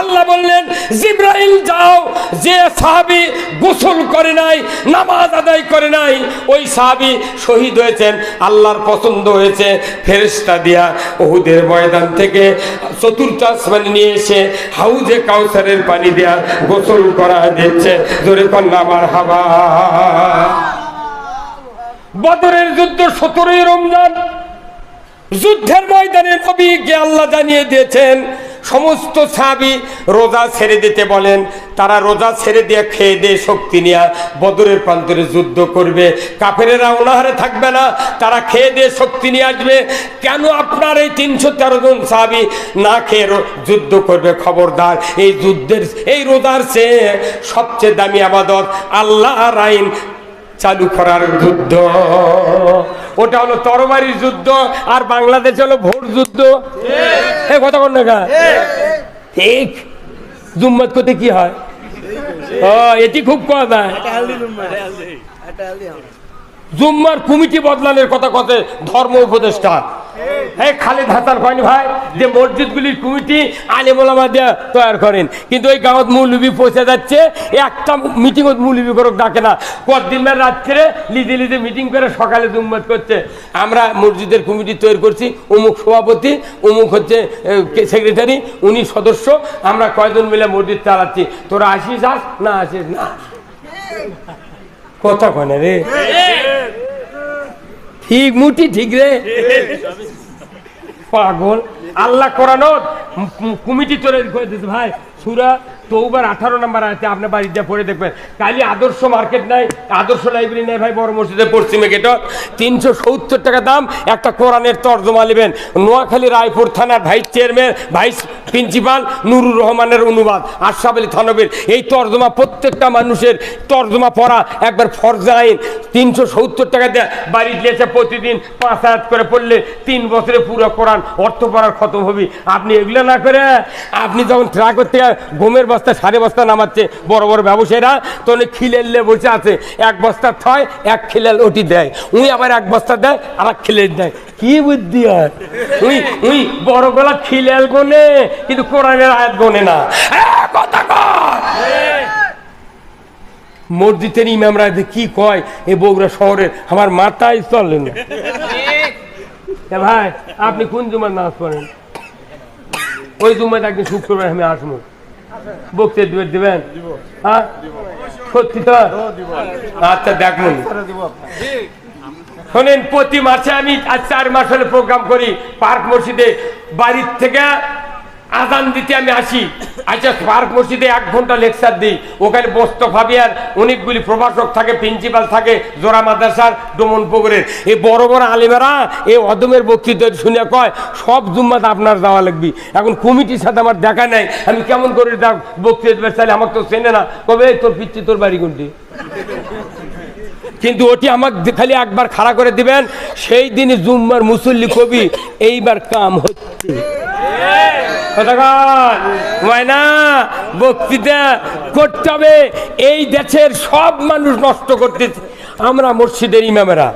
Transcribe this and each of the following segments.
আল্লাহ বললেন, জিব্রাইল যাও, যে সাহাবি গোসল করে নাই, নামাজ আদায় করে নাই, ওই সাহাবি শহীদ হয়েছেন, আল্লাহর পছন্দ হয়েছে, ফেরেশতা দিয়া ওহুদের ময়দান থেকে চতুর্থ আসমানে নিয়ে এসে হাউজে কাউসারের পানি দেয়া গোসল করা দিচ্ছে জোরে কন্যা, আমার হাবা। বদরের যুদ্ধ সতেরোই রমজান, যুদ্ধের ময়দানে নবীকে আল্লাহ জানিয়ে দিয়েছেন সমস্ত সাবি রোজা ছেড়ে দিতে বলেন, তারা রোজা ছেড়ে দিয়ে খেয়ে দিয়ে শক্তি নিয়ে বদরের প্রান্তরে যুদ্ধ করবে। কাফেরেরা অনাহারে থাকবে না, তারা খেয়ে দিয়ে শক্তি নিয়ে আসবে। কেন আপনার এই তিনশো তেরো জন সাবি না খেয়ে যুদ্ধ করবে? খবরদার, এই যুদ্ধের, এই রোজার চেয়ে সবচেয়ে দামি আবাদত আল্লাহর আইন চালু করার যুদ্ধ। ওটা হলো তরবারির যুদ্ধ আর বাংলাদেশ হলো ভোট যুদ্ধ। এ কথা কোন না ঠিক। জুম্মত করতে কি হয়? এটি খুব কথা জুম্মার কমিটি বদলানোর কথা কথা ধর্ম উপদেষ্টা। হ্যাঁ খালেদ হাসান কয়নি ভাই? যে মসজিদগুলির কমিটি আলেমোলামা দিয়ে তৈরি করেন। কিন্তু ওই গাঁৱত মৌলবি পৌঁছে যাচ্ছে একটা মিটিংত মৌলবি করক ডাকে না। কদিন বার রাত্রে লিজে লিজে মিটিং করে সকালে জুম্মত করছে। আমরা মসজিদের কমিটি তৈরি করছি, অমুক সভাপতি, অমুক হচ্ছে সেক্রেটারি উনি সদস্য, আমরা কয়জন মিলে মসজিদ চালাচ্ছি। তোরা আসিস আস না আসিস না। কথা কনে রে? ঠিক মুটি ঠিক রে? পাগল। আল্লাহ করানো কমিটি চলে ভাই। সুরা তৌবার আঠারো নাম্বার আছে আপনার বাড়িতে পড়ে দেখবেন। কালি আদর্শ মার্কেট নাই, আদর্শ লাইব্রেরি নাই ভাই, বড় মসজিদের পশ্চিমে গেট তিনশো সত্তর টাকা দাম, একটা কোরআনের তর্জমা নেবেন। নোয়াখালী রায়পুর থানার vice chairman, vice principal Nurur রহমানের অনুবাদ, আশরাফ আলী থানবীর। এই তর্জমা প্রত্যেকটা মানুষের তর্জমা পড়া একবার ফরজা আইন। তিনশো সত্তর টাকা দিয়ে বাড়ি দিয়েছে প্রতিদিন পাঁচ হাজার করে পড়লে তিন বছরে পুরো কোরআন অর্থ পড়ার খতম হবি। আপনি এগুলো না করে, আপনি যখন ট্রাকের থেকে গমের বস্তা, সাড়ে বস্তা নামাচ্ছে বড় বড় ব্যবসায়ীরা। তো তখন খিলেলে বসে আছে। এক বস্তা থয়, এক খিলেল ওটি দেয়। উনি আবার এক বস্তা দেয় আর এক খিলেল দেয়। কি বুদ্ধি হয়? উই উই, বড় গলা খিলেল গোনে, কিন্তু কোরআনের আয়াত গোনে না। মসজিদের ইমামরা কি কয়, এ বগুড়া শহরের আমার মাথায় চলে না। ভাই, আপনি কোন জুমার নামাজ পড়েন? ওই জুমায় একদিন শুক্রবার আমি আসব। বক্তে দিবেন? দিবেন হ্যাঁ? সত্যি তো? আচ্ছা দেখুন। শোনেন প্রতি মাসে আমি চার মাস হলে প্রোগ্রাম করি পার্ক মসজিদে বাড়ির থেকে আজান দিতে আমি আসি। আচ্ছা পার্ক মসজিদে এক ঘণ্টা লেকচার দিই। ওখানে বস্তফাবিয়ার অনেকগুলি প্রভাষক থাকে, প্রিন্সিপাল থাকে, জোড়া মাদ্রাসার ডোমন পুকুরের এই বড় বড় আলিমেরা এই অদমের বক্তৃতা শুনে কয়, সব জুম্মাত আপনার যাওয়া লাগবে। এখন কমিটির সাথে আমার দেখা নাই। আমি কেমন করে বক্তৃতা চাইলে আমাকে তো চেনে না। কবে তোর পিচ্ছি তোর বাড়ি কোনটি? কিন্তু ওটি আমাকে খালি একবার খাড়া করে দিবেন, সেই দিনে জুম্মার মুসল্লি কবি, এইবার কাম হচ্ছে? ময়না বক্তৃতা করতে হবে। এই দেশের সব মানুষ নষ্ট করতেছে। আমরা মসজিদের ইমামেরা।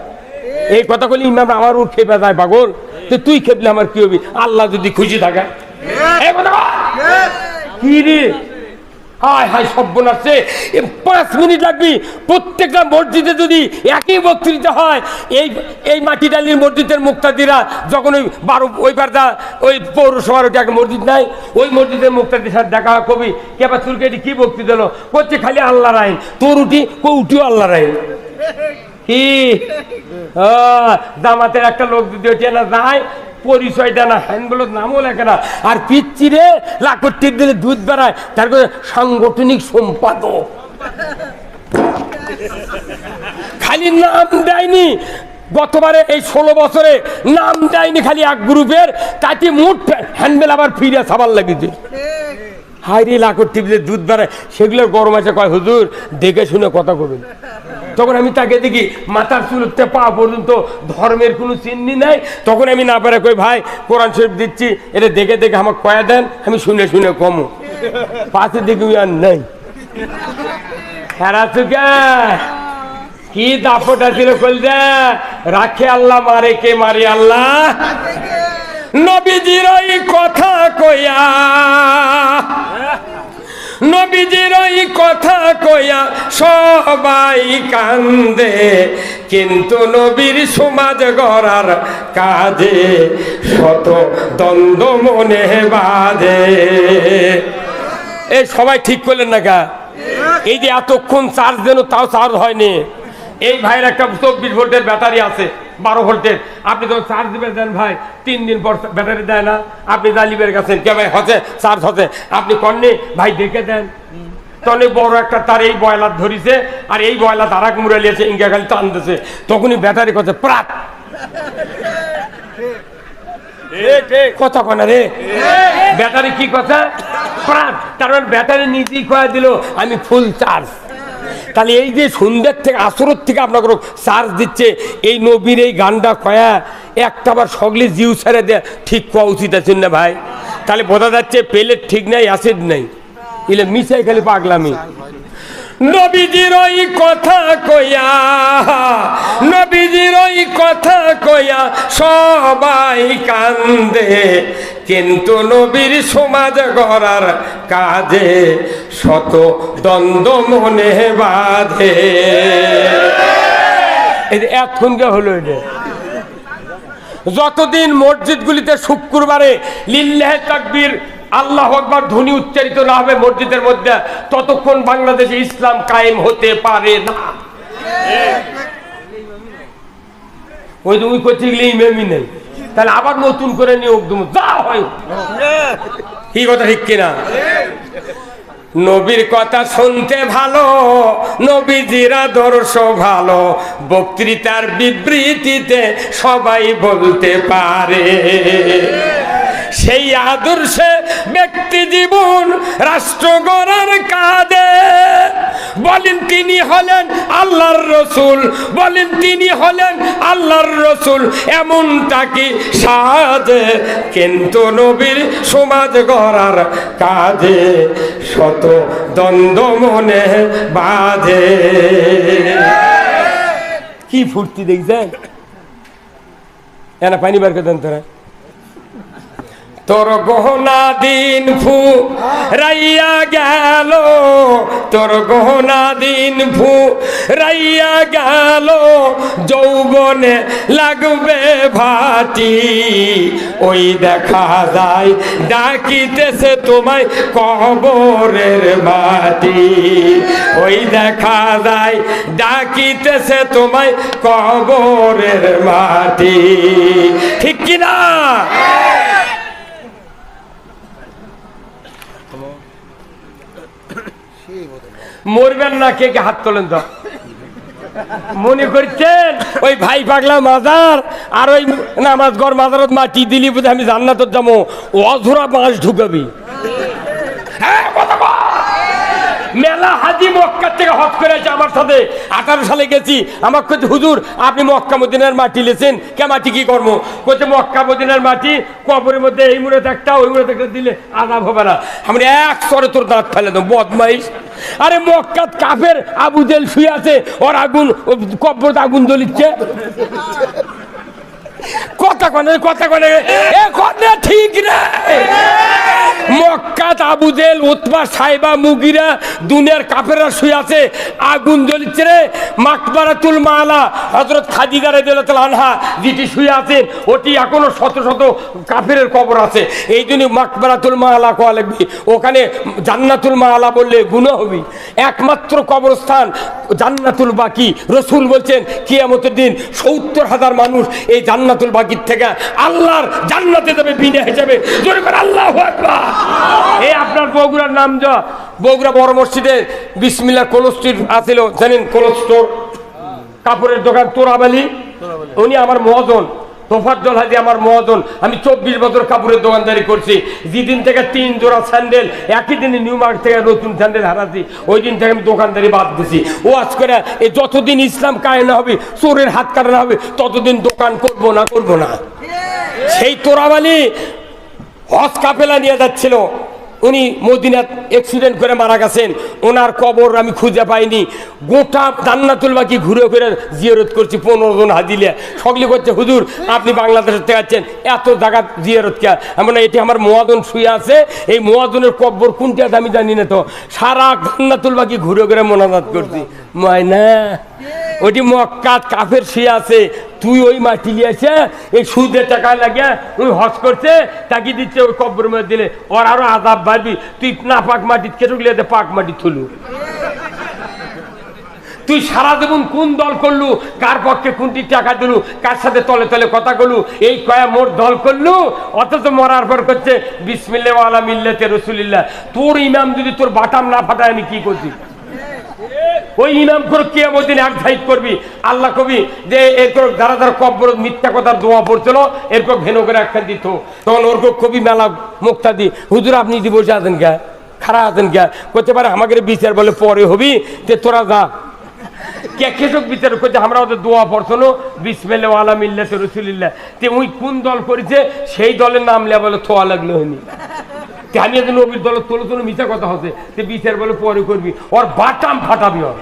এই কথাগুলি ইমামরা আমার উঠ খেপে যায় পাগল। তো তুই খেপলে আমার কি হবি? আল্লাহ যদি খুশি থাকে। এই? কি রে? হায় হায় সব্যনাশে পাঁচ মিনিট লাগবে। প্রত্যেকটা মসজিদে যদি একই বক্তৃতা হয় এই এই মাটিডালির মসজিদের মুক্তাদিরা যখন ওই বারো ওই পারদা ওই পৌরসভার ওইটা একটা মসজিদ নাই ওই মসজিদের মুক্তাদির সাথে দেখা কবি কেবা চুলকে এটি কি বক্তৃতা দিল? করছে খালি আল্লাহর আইন তোর উঠি কৌটিও আল্লাহর আইন। কি আহ, জামাতের একটা লোক যদি ওঠে না যায় পরিচয় দেয় না হ্যান্ডগুলোর নামও লেখে না। আর পিচ্ছিরে লাখর দিলে দুধ বেড়ায় তারপরে সাংগঠনিক সম্পাদক। খালি নাম দেয়নি। গতবারে এই ষোলো বছরে নাম দেয়নি খালি এক গ্রুপের, তাতে মুঠ হ্যান্ডবেল আবার ফিরে সাবার লাগিয়েছে। হাইরে লাখর টিপলে দুধ বেড়ায়। সেগুলোর গরম আছে, কয়, হুজুর, দেখে শুনে কথা কবেন তখন আমি তাকে দেখি মাথার চুলতে পা পর্যন্ত ধর্মের কোনো চিহ্নি নাই, তখন আমি না পারে কই, ভাই, কোরআন শরীফ দিচ্ছি, এটা দেখে দেখে আমাকে কয়া দেন, আমি শুনে শুনে কমো। পাশে দেখি আর নাই। কি দাপটা ছিল কলজা রাখে আল্লাহ, মারে কে মারে আল্লাহ? নবীজির কথা কইয়া ওই কথা কয়া সবাই কান্দে। কিন্তু নবীর সমাজ গড়ার কাজে শত দ্বন্দ্ব মনে বাঁধে। এই সবাই ঠিক করলেন না গা? এই যে এতক্ষণ চার্জ দেন তাও চার্জ হয়নি। এই ভাইয়ের একটা চব্বিশ ভোল্টের ব্যাটারি আছে, বারো ভোল্টের। আপনি যখন চার্জ দিবেন, দেন ভাই, তিন দিন পর ব্যাটারি দেয় না। আপনি জালিবের কাছে, কে ভাই হচ্ছে? চার্জ হচ্ছে। আপনি কননি? ভাই দেখে দেন। তখন বড় একটা তার এই বয়লার ধরিছে আর এই বয়লা তারাক মুড়ে লিয়েছে ইঙ্গা খালি টানতেছে। তখনই ব্যাটারি করছে প্রাক কথা কনা রে? ব্যাটারি কি? কথা? প্রাণ তার মানে ব্যাটারি নিজেই কয়া দিল আমি ফুল চার্জ। তাহলে এই যে সন্ধ্যের থেকে আসরের থেকে আপনাকে চার্জ দিচ্ছে এই নবীর এই গানটা কয়া একটা আবার সগলি জিউ ছেড়ে দেয়া ঠিক কয়া উচিত আছে না ভাই? তাহলে বোঝা যাচ্ছে পেলেট ঠিক নাই অ্যাসিড নাই। ইলে মিশাই খালি পাগলামি। নবীজির ওই কথা কইয়া, নবীজির ওই কথা কইয়া সবাই কান্দে। কিন্তু নবীর সমাজ গড়ার কাজে শত দ্বন্দ্ব মনে বাঁধে। যে হলো এটা যতদিন মসজিদগুলিতে শুক্রবারে লিল্লাহ তাকবীর আল্লাহ আকবার ধ্বনি উচ্চারিত না হবে মসজিদের মধ্যে, ততক্ষণ বাংলাদেশে ইসলাম কায়েম হতে পারে না। ওই ওই করতে গেলে ইমামই নেই। তাহলে আবার নতুন করে নিয়োগ দেবো, যা হয়। কি কথা, ঠিক কিনা? নবীর কথা শুনতে ভালো, নবীজির আদর্শ ভালো, বক্তৃতার বিবৃতিতে সবাই বলতে পারে। সেই আদর্শে ব্যক্তি জীবন রাষ্ট্র গড়ার কাঁদে বলেন তিনি হলেন আল্লাহর রসুল, বলেন তিনি হলেন আল্লাহর রসুল। এমনটা কি সাজে কিন্তু নবীর সমাজ গড়ার কাজে শত দ্বন্দ্ব মনে বাঁধে। কি ফুর্তি দেখছেন? এনা পানি বার করে দেন তোরা। তোর গহনা দিন ফু রাইয়া গেল। তোর গহনা দিন ফু রাইয়া গেল। যৌবনে লাগবে ভাটি, ওই দেখা যায়, ডাকিতেছে তোমায় কবরের মাটি। ওই দেখা যায়, ডাকিতেছে তোমায় কবরের মাটি। ঠিক কিনা? মরবেন না কে কে হাত তোলেন তো? মনে করছেন? ওই ভাই পাগলা মাজার আর ওই নামাজ গড় মাজারত মাটি দিলি বুঝে আমি জান্নাতত যাব। অধরা মাছ ঢুকাবি। হ্যাঁ, কথা। মেলা হাজি মক্কার থেকে হজ করে আছে আমার সাথে আঠারো সালে গেছি। আমার কাছে হুজুর, আপনি মক্কা মদিনার মাটি লেছেন। কে মাটি কি কর্ম? কোথায় মক্কা মদিনার মাটি কবরের মধ্যে এই মুড়ে একটা, ওই মুড়ে একটা দিলে আদাব হবে না। আমরা এক সরে তোর দাঁত ফেলে দেবো, বদমাইশ। আরে মক্কাত কাফের আবু জেল শুয়ে আছে, ওর আগুন কবর আগুন জ্বলিচ্ছে। কথা কনে কথা কনে এ কথা ঠিক রে মক্কাত আবুজেল উতবা, সাইবা, মুগিরা দুনিয়ার কাফেররা শুয়ে আছে, আগুন জ্বলিচ্ছে রে। মাকবারাতুল মালা হজরত খাদিজা রাদিয়াল্লাহু আনহা যেটি শুয়ে আছেন, ওটি এখনও শত শত কাফেরের কবর আছে। এই জন্য মাকবারাতুল মালা কোয়া লাগবি? ওখানে জান্নাতুল মালা বললে গুণ হবি। একমাত্র কবরস্থান জান্নাতুল বাকি। রসুল বলছেন, কিয়ামতের দিন সত্তর হাজার মানুষ এই জান্নাতুল বাকির থেকে আল্লাহর জান্নাতে যাবে, বিনা হিসাবে। জোরে করে আল্লাহ এই আপনার বগুড়ার নাম যা। বগুড়া বড় মসজিদে বিসমিল্লা কোল্ড স্ট্রিট আছিল, জানেন কোলস্টোর? কাপড়ের দোকান তোরাবালি। উনি আমার মহাজন। তোফাজ্জল হাজি আমার মহাজন, আমি চব্বিশ বছর কাপড়ের দোকানদারি করছি। যেদিন থেকে তিন জোড়া স্যান্ডেল, একই দিনে নিউ মার্কেট থেকে নতুন স্যান্ডেল হারাচ্ছি, ওই দিন থেকে আমি দোকানদারি বাদ দিছি। ও আজ করে এই যতদিন ইসলাম কায়ে না হবে, চোরের হাত কাটা না হবে, ততদিন দোকান করব না করব না। সেই তোরাবালি হজ কাপেলা নিয়ে যাচ্ছিল। উনি মদিনাত অ্যাক্সিডেন্ট করে মারা গেছেন। ওনার কবর আমি খুঁজে পাইনি। গোটা জান্নাতুল বাকি ঘুরে ঘুরে জিয়ারত করছি পনেরো জন হাজিলিয়া সকলে করছে হুজুর, আপনি বাংলাদেশের থেকে আছেন এত জায়গা জিয়ারত কে? এমন এটি আমার মোয়াদন শুয়ে আছে। এই মোয়াদনের কব্বর কোনটা আমি জানি না তো। সারা জান্নাতুল বাকি ঘুরে ঘুরে মোনাজাত করছি। ময়না ওটি মক্কাত কাফের শুয়ে আছে, তুই ওই মাটি লিয়েছে এই সুদের টাকা লাগে ওই হজ করছে, তাকে দিচ্ছে ওই কব্বর মধ্যে দিলে। ওর আরও আদাব বাড়বি, তুই না পাক মাটি কেটে গেলে পাক মাটি থুলু। তুই সারা জীবন কোন দল করলু, কার পক্ষে কোনটি টাকা দিলু, কার সাথে তলে তলে কথা করলু এই কয়া মোর দল করলু, অথচ মরার পর করছে বিসমিল্লা আলা মিল্লাতে রসুলিল্লাহ। তোর ইমাম যদি তোর বাটাম না ফাটায়, আমি কি করছি? ওই ইমাম করে কে দিন এক সাইড করবি। আল্লাহ কবি যে এরপর যারা যারা কব্বর, মিথ্যা কথার দোয়া পড়ছিল, এরপর ভেনো করে একখান দিত। তখন ওর কবি মেলা মুক্তা দি হুজুর, আপনি দি বসে আছেন কে? খারাপ আছেন কে? করতে পারে, আমাকে বিচার বলে পরে হবি যে তোরা যা। বিচার করছে আমরা ওদের দোয়া পড়ছিল বিসমেল্লা আলা মিল্লাতে রসুলিল্লাহ। তে ওই কোন দল করেছে, সেই দলের নাম লেয়া বলে থোয়া লাগল হয়নি। আমি একজন নবীর দল তোলো তোলো মিথ্যা কথা হচ্ছে। তে বিচার বলে পরে করবি। ওর বাটাম ফাটাবি ওর।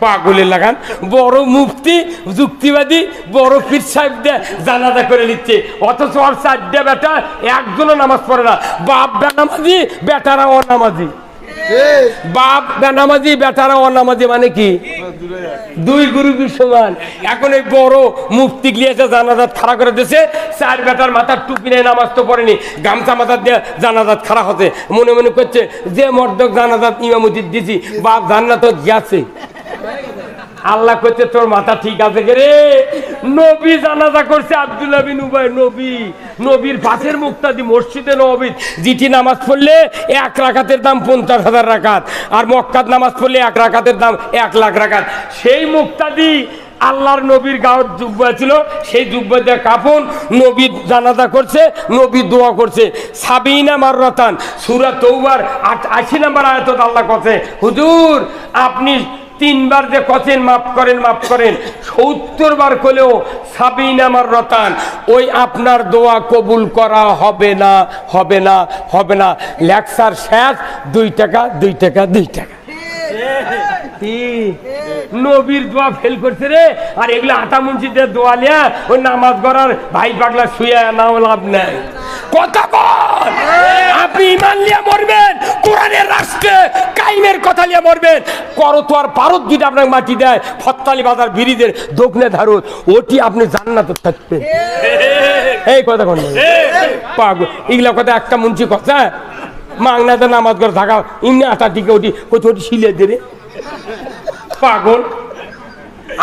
পাগলের লাগান। বড় মুফতি যুক্তিবাদী বড় পীর সাহেব দিয়ে জানাজা করে নিচ্ছে। অথচ ওর চারটে বেটা একজনও নামাজ পড়ে না। বাপ বেনামাজি বেটারা অনামাজি। বাপ বেনামাজি বেটারা অনামাজি মানে কি? দুই গ্রুপের সমান। এখন এই বড় মুফতি গিয়েছে জানাজাত খাড়া করে দিয়েছে চার বেটার মাথার টুপি নেই নামাজ তো পড়েনি, গামছা মাথার দিয়ে জানাজাত খাড়া হতে মনে মনে করছে, যে মর্দক জানাজাত ইমামতি দিছি বা জান্নাত গেছে আল্লাহ করছে তোর মাথা ঠিক আছে রে? নবী জানাজা করছে আব্দুল্লাহ বিন উবাই নবী। নবীর পাশের মুক্তাদি মসজিদে নবী জিটি নামাজ পড়লে এক রাখাতের দাম পঞ্চাশ হাজার রাখাত আর মক্কাত নামাজ পড়লে এক রাখাতের দাম এক লাখ রাখাত সেই মুক্তাদি আল্লাহর নবীর গাঁর জুব্বা ছিল, সেই জুব্বা দিয়ে কাপন, নবী জানাজা করছে, নবী দোয়া করছে। সাবিনা মাররাতান, সুরা তৌবার আট- আশি নাম্বার আয়তত আল্লাহ করছে হুজুর, আপনি তিনবার যে কচেন মাফ করেন মাফ করেন সত্তর বার করলেও সাবিন আমার রতান। ওই আপনার দোয়া কবুল করা হবে না হবে না হবে না। লেকচার শেষ দুই টাকা দুই টাকা দুই টাকা। নবীর দোয়া ফেল করছে রে। আর এগুলো আটা মুন্সিদের দোয়া লিয়া ওই নামাজ গড়ার ভাই পাগলা শুয়ে নাও লাভ নাই। কথা আপনি ইমান লিয়া মরবেন। রাষ্ট্রে কাইমের কথা লিয়া মরবেন। করো তো আর পারত যদি আপনার মাটি দেয় ফত্তালি বাজার বিরিদের দক্ষিণে ধারত ওটি আপনি জান্নাত থাকবেন। এই কথা কোন। পাগল। কথা একটা মুন্সি কথা। মাংনাতে নামাজ করে থাকা ইমনি আটার দিকে ওটি কোথাও ওটি শিলে দেবে পাগল।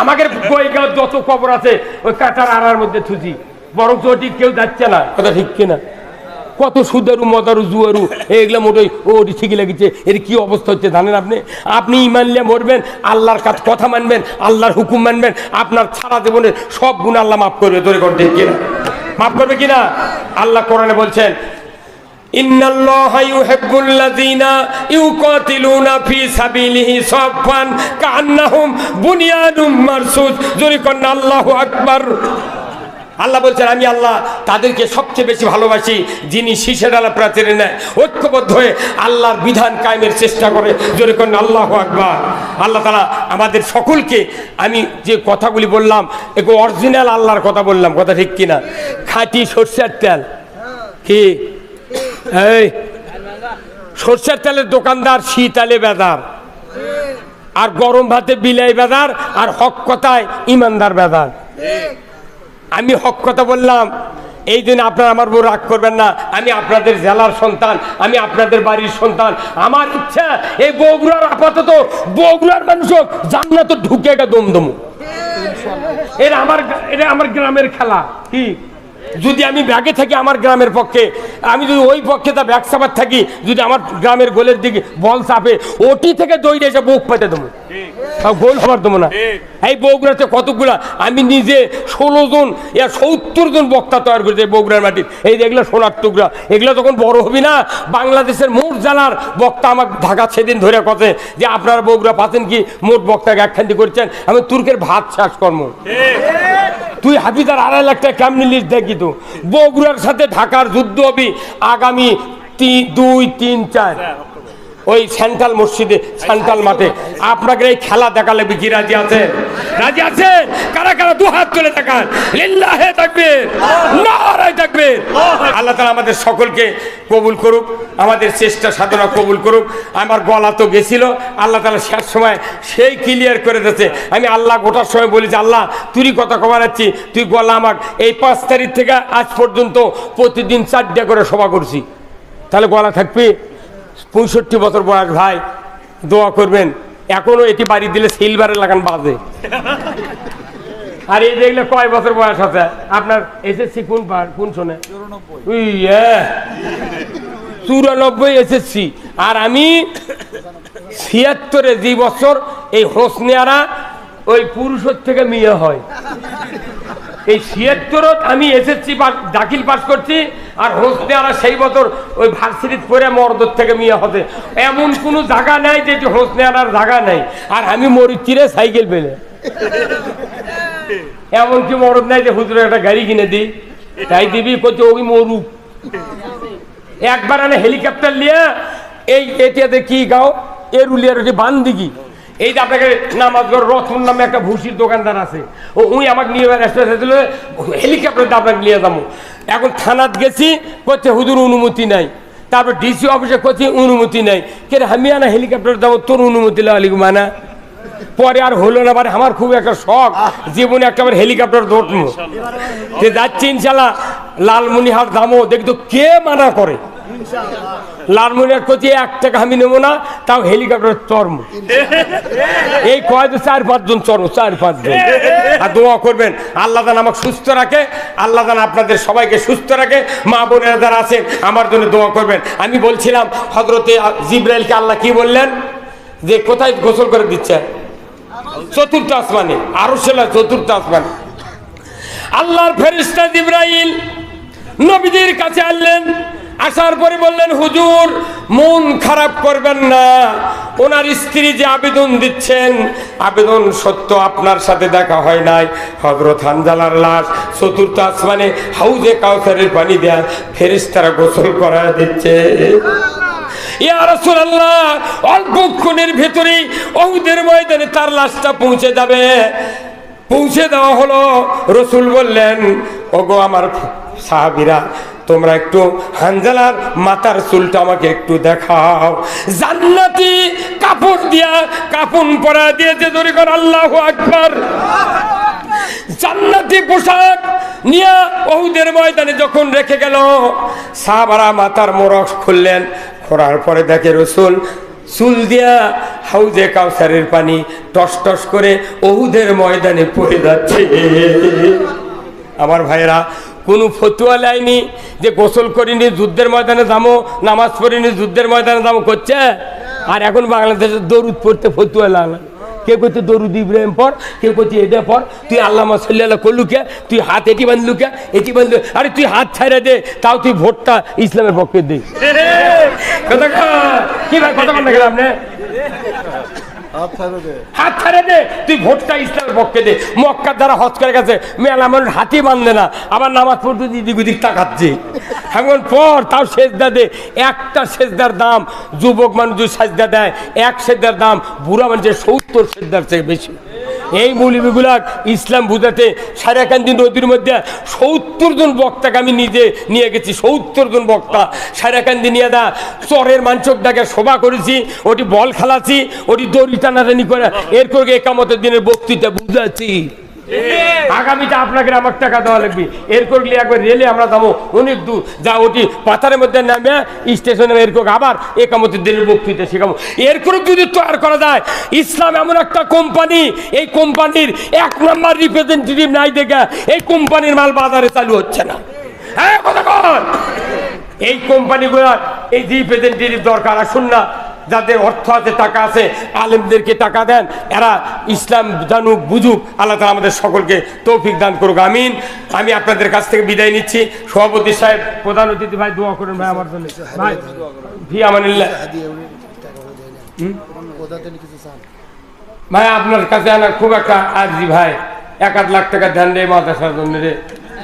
আমাদের বইগাঁও যত খবর আছে, ওই কাটার আড়ার মধ্যে থুজি বরং তো ওটি কেউ যাচ্ছে না। কথা ঠিক কিনা? কত সুদারু, মদারু, জুয়ারু এগুলো মোটই ও ঠিকই লেগেছে। এর কি অবস্থা হচ্ছে জানেন আপনি? আপনি ইমানলে মরবেন, আল্লাহর কাজ কথা মানবেন, আল্লাহর হুকুম মানবেন, আপনার সারা জীবনের সব গুণ আল্লাহ মাফ করবে। তোরে ঠিক কিনা? মাফ করবে কিনা? আল্লাহ কোরআনে বলছেন আল্লাহু আকবার। আল্লাহ বলছেন, আমি আল্লাহ তাদেরকে সবচেয়ে বেশি ভালোবাসি, যিনি শীষে ডালা প্রাচীরে নেয়। ঐক্যবদ্ধ হয়ে আল্লাহর বিধান কায়েমের চেষ্টা করে। জোরে করেন, আল্লাহ আকবার। আল্লাহ তালা আমাদের সকলকে, আমি যে কথাগুলি বললাম একটু অরিজিনাল আল্লাহর কথা বললাম, কথা ঠিক কিনা? খাঁটি সর্ষের তেল। কি? সর্ষের তেলের দোকানদার শীতালে বেদার। আর গরম ভাতে বিলাই বেদার, আর হক কথায় ইমানদার বেদার। আমি হক কথা বললাম। এই জন্য আপনারা আমার বউ রাগ করবেন না। আমি আপনাদের জেলার সন্তান, আমি আপনাদের বাড়ির সন্তান। আমার ইচ্ছা, এই বগুড়ার আপাতত, বগুড়ার মানুষ তো ঢুকে এটা দমদম। এটা আমার এটা আমার গ্রামের খেলা। কি? যদি আমি ব্যাগে থাকি আমার গ্রামের পক্ষে আমি যদি ওই পক্ষে তা ব্যাগ সাবার থাকি যদি আমার গ্রামের গোলের দিকে বল চাপে ওটি থেকে দৌড়ে এসে বুক পেতে দেবো। গোল হবার দেবো না। এই বউগুলো কতগুলা? আমি নিজে ষোলো জন ইয়া সত্তর জন বক্তা তৈরি করেছে বগুড়ার মাটির। এই যে এগুলো সোনার টুকরা, এগুলো তখন বড় হবি না, বাংলাদেশের মোট জেলার বক্তা আমার ঢাকা সেদিন ধরে কথা যে আপনারা বগুড়া পাচ্ছেন কি? মোট বক্তাকে একখান্তি করছেন। আমি তুর্কের ভাত শেষ কর্ম। তুই হাফিজার আড়াই লাখ টাকা কেমনি লিস্ট দেখি তো বগুড়ার সাথে ঢাকার যুদ্ধ হবি আগামী দুই, তিন, চার। ওই সেন্ট্রাল মসজিদে, সেন্ট্রাল মাঠে। আপনাকে এই খেলা দেখা লাগবে কি রাজি আছেন? রাজি আছেন? কারা কারা দু হাত তুলে দেখান লিল্লাহে থাকবে নারায় থাকবে আল্লাহ তালা আমাদের সকলকে কবুল করুক, আমাদের চেষ্টা সাধনা কবুল করুক। আমার গলা তো গেছিল, আল্লাহ তালা শেষ সময় সেই ক্লিয়ার করে দিয়েছে। আমি আল্লাহ গোটার সময় বলি যে, আল্লাহ, তুই কথা কমারাচ্ছি তুই গলা আমার এই পাঁচ তারিখ থেকে আজ পর্যন্ত প্রতিদিন চারটা করে সভা করছি। তাহলে গলা থাকবে? পঁয়ষট্টি বছর বয়স ভাই দোয়া করবেন এখনও এটি বাড়ি দিলে সিলভারে লাগান বাজে। আর এই দেখলে কয় বছর বয়স আছে? আপনার এসএসসি কোন পার কোন শোনে? ইয়ে, চুরানব্বই এসএসসি আর আমি ছিয়াত্তরে যে বছর এই হোসনিয়ারা ওই পুরুষের থেকে মেয়ে হয়। এই ছিয়াত্তরত আমি এসএসসি দাখিল পাস করছি আর হোসনিয়ারা সেই বছর ওই ভার্সিটি পড়ে মরদর থেকে মেয়ে হতে। এমন কোনো জায়গা নাই যে হোসনিয়ারার জায়গা নাই। আর আমি মরি চিরে সাইকেল পেলে। এমন কি মরদ নাই যে হুজুরের একটা গাড়ি কিনে দিই তাই দিবি? করছে ওই মরুক। একবার আনে হেলিকপ্টার নিয়ে এই এটিয়াতে কি গাও? এরুলিয়ার বান্দিগি এই যে আপনাকে নামাজগর রতন নামে একটা ভুসির দোকানদার আছে। ও উই আমাকে নিয়ে এসে দিল হেলিকপ্টার আপনাকে নিয়ে যাব। এখন থানাত গেছি করছে হুদুর অনুমতি নাই। তারপর ডিসি অফিসে করছি অনুমতি নাই। কে আমি আনা হেলিকপ্টার যাব তোর অনুমতি লালিক মানা। পরে আর হলো না মানে আমার খুব একটা শখ জীবনে একটা হেলিকপ্টার দৌড়বো যে যাচ্ছি ইনশাল্লাহ লালমনিহার দামও দেখতো কে মানা করে। লালমনিহার কোচি এক টাকা আমি নেব না, তাও হেলিকপ্টার চর্ম এই কয়তো চার পাঁচজন চর্ম চার পাঁচজন। আর দোয়া করবেন, আল্লাহ দান আমাকে সুস্থ রাখে, আল্লাহ দান আপনাদের সবাইকে সুস্থ রাখে। মা বোনেরা যারা আছেন, আমার জন্য দোয়া করবেন। আমি বলছিলাম হজরতে জিব্রাইলকে আল্লাহ কি বললেন? যে কোথায় গোসল করে দিচ্ছে? চতুর্থ আসমানে আরও সেলা চতুর্থ আসমানে। আল্লাহর ফেরিস্তা জিব্রাইল নবীদের কাছে আনলেন আসার পরে বললেন, হুজুর, মন খারাপ করবেন না। ওনার স্ত্রী যে আবেদন দিচ্ছেন, আবেদন সত্য আপনার সাথে দেখা হয় নাই। হজরত হানজালার লাশ, চতুর্থ আসমানে হাউজে কাউসারের পানি দেয়া ফেরিস্তারা গোসল করা দিচ্ছে। অল্পক্ষণের ভেতরেই ওহুদের ময়দানে তার লাশটা পৌঁছে যাবে। পৌঁছে দেওয়া হলো। রসুল বললেন, ওগো আমার সাহাবিরা তোমরা একটু হানজালার মাথার চুলটা আমাকে একটু দেখাও। জান্নাতি কাপড় দিয়া কাপড় পরা দিয়েছে ধরে কর আল্লাহ আকবার। জান্নাতি পোশাক নিয়ে ওহুদের ময়দানে যখন রেখে গেল, সাহাবারা মাথার মোরক খুললেন। খোরার পরে দেখে রসুল, চুল দিয়া হাউজে কাউসারের পানি টস টস করে ওহুদের ময়দানে পড়ে যাচ্ছে। আমার ভাইয়েরা কোনো ফতুয়া লাইনি যে গোসল করিনি যুদ্ধের ময়দানে দামো নামাজ পড়িনি যুদ্ধের ময়দানে দামো করছে? আর এখন বাংলাদেশে দরুদ পড়তে ফতুয়া লাগল কেউ করতে দরুদ ইব্রাহিম পর কেউ করতে এটা পর তুই আল্লাহ সাল্লাহ করলু কে? তুই হাত এটি বাঁধলু কে? এটি বাঁধলু আরে তুই হাত ছাড়ে দে তাও তুই ভোটটা ইসলামের পক্ষে দে। কথা। কি ভাই কথা বল না গেলাম না? হাত ছাড়ে দে। তুই ভোটটা ইসলামের পক্ষে দে। মক্কার দ্বারা হজ করে গেছে, মেলা মানুষ হাতি বাঁধে না। আবার নামাজ পড়তে দিদিক ওদিক তাকাচ্ছে। এখন পর, তাও সেজদা দে। একটা সেজদার দাম যুবক মানুষ যদি সেজদা দেয়, এক সেজদার দাম বুড়া মানুষের সত্তর সেজদার থেকে বেশি। এই মৌলবীগুলা ইসলাম বুঝাতে সারাকান্দি নদীর মধ্যে সত্তর জন বক্তাকে আমি নিজে নিয়ে গেছি, সত্তর জন বক্তা। সারাকান্দি নিয়ে দা, চরের মাঞ্চক ডাকে সভা করেছি, ওটি বল খেলাছি, ওটি দড়ি টানাটানি করে, এরপর একামতের দিনের বক্তৃতা বুঝাচ্ছি। আগামীতে আপনাকে আমার টাকা দেওয়া লাগবে। এর করলে একবার রেলে আমরা যাব। অনেক দূর। যা ওটি পাথারের মধ্যে নামে, স্টেশনে এর করে আবার একামতের দিনের বক্তৃতা শেখাবো এর করে যদি তৈরি করা যায়, ইসলাম এমন একটা কোম্পানি, এই কোম্পানির এক নম্বর রিপ্রেজেন্টেটিভ নাই দেখে এই কোম্পানির মাল বাজারে চালু হচ্ছে না। হ্যাঁ এই কোম্পানিগুলোর এই রিপ্রেজেন্টেটিভ দরকার আসুন না যাদের অর্থ আছে, টাকা আছে, আলেমদেরকে টাকা দেন, এরা ইসলাম জানুক, বুঝুক, আল্লাহ তালা আমাদের সকলকে তৌফিক দান করুক, আমিন। আমি আপনাদের কাছ থেকে বিদায় নিচ্ছি। সভাপতি সাহেব, প্রধান অতিথি ভাই, দোয়া করুন ভাই আমার জন্য। ভাই ভি ভাই, আপনার কাছে আনা খুব একটা আর্জি ভাই। এক আধ লাখ টাকা ধ্যান রে মাদ্রাসার জন্য রে।